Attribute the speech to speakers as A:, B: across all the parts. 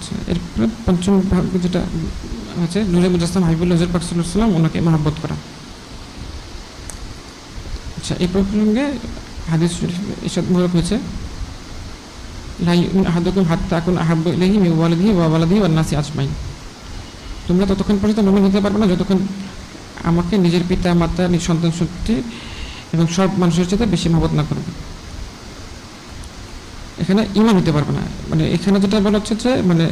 A: আচ্ছা এরপরে পঞ্চম ভাগ যেটা আছে, নুরে মুজাসলাম হাবিবুল্লাহ হজর পাক ওনাকে মহাব্বত করা। আচ্ছা এই প্রসঙ্গে হাদিস এসব হয়েছে লাই আহাদুকুম হাত্তা আকুন আহাব্বু ইলাইহি মিন ওয়ালিদিহি ওয়া নাসি আজমাইন। তোমরা ততক্ষণ পর্যন্ত মুমিন হতে পারবে না, যতক্ষণ আমাকে নিজের পিতা, মাতা, নিজ সন্তান সত্যি এবং সব মানুষের সাথে বেশি মহব্বত না করবে। এখানে ইমান হতে পারবে না। মানে এখানে যেটা বলা হচ্ছে যে মানে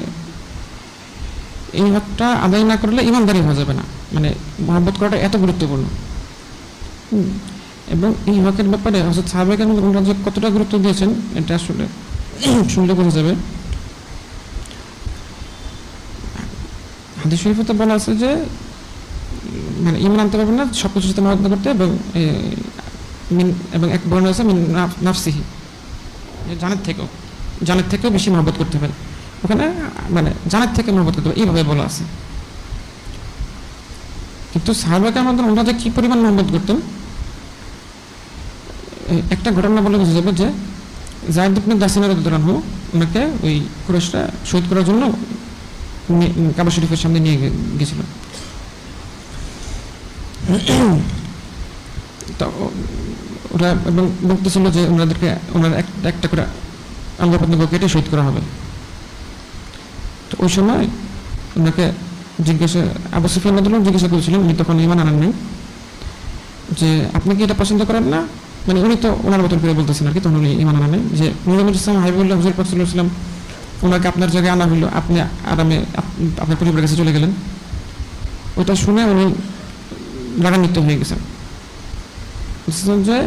A: এই হকটা আদায় না করলে ইমানদারি হওয়া যাবে না। মানে মহব্বত করাটা এত গুরুত্বপূর্ণ। এবং এই হকের ব্যাপারে হজরত সাহাবেক যে কতটা গুরুত্ব দিয়েছেন, এটা আসলে শুনলে বোঝা যাবে। হাদিস শরীফে তো বলা আছে যে মানে ইমান আনতে পারবে না সব কিছুর সাথে মহব্বত করতে এবং এবং এক বর্ণ আছে নাফ- নাফসিহি। জানের থেকেও জানের থেকেও বেশি মহব্বত করতে হবে। ওখানে মানে জানের থেকে মহব্বত করতে হবে, এইভাবে বলা আছে। কিন্তু সাহাবাকে আমাদের ওনারা যে কি পরিমাণ মহব্বত করতেন একটা ঘটনা বলে বোঝা যাবে যে জায়দ ইবনে দাসিনার রাদিয়াল্লাহু ওনাকে ওই কুরাইশরা শহীদ করার জন্য কাবা শরীফের সামনে নিয়ে গেছিল। ওরা এবং বলতেছিল যে ওনাদেরকে, ওনার একটা করে পর্যন্ত কেটে শহীদ করা হবে। তো ওই সময় ওনাকে জিজ্ঞাসা, আবু সুফিয়ান জিজ্ঞাসা করেছিলেন, উনি তখন ইমান আনেন নাই, যে আপনি কি এটা পছন্দ করেন না? মানে উনি তো ওনার মতন করে বলতেছেন আর কি, তখন উনি ইমান আনেন যে নুরুল ইসলাম হাবিবুল্লাহ হুজুর পাক সাল্লাল্লাহু ওনাকে আপনার জায়গায় আনা হইল, আপনি আরামে আপ- আপনার পরিবারের কাছে চলে গেলেন। ওটা শুনে উনি রাগান্বিত হয়ে গেছেন। বলছেন যে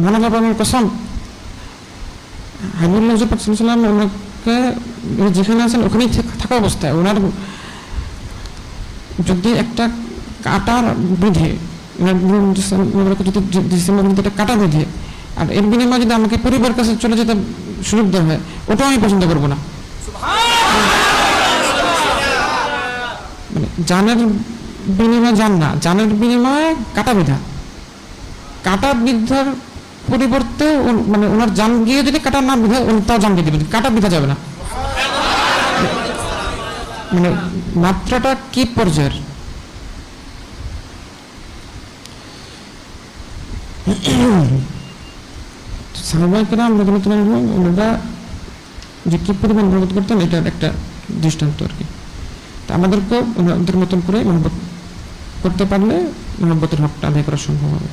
A: মানব আপনার কসম হাবিবুল্লাহ ওনাকে যেখানে আছেন ওখানেই থাক- অবস্থায়। ওনার যদি একটা কাটার বিধে যদি ডিসেম্বর একটা কাটা বিধে, আর এর বিনিময়ে যদি আমাকে পরিবার কাছে চলে যেতে সুযোগ দেওয়া হয়, ওটাও আমি পছন্দ করব না। মানে জানের বিনিময়ে জান না, জানের বিনিময়ে কাটা বিধা। কাটা বিধার পরিবর্তে মানে ওনার জান গিয়ে যদি কাটা না বিধা তাও জান দিয়ে দেবেন কাটা বিধা যাবে না। মানে মাত্রাটা কি পর্যায়ের? রহমতুল্লাহ ওনারা যে কি পরিমাণ মহব্বত করতেন এটার একটা দৃষ্টান্ত আর কি। তা আমাদেরকেও ওনাদের মতন করে মহব্বত করতে পারলে মহব্বতের হকটা আদায় করা সম্ভব হবে।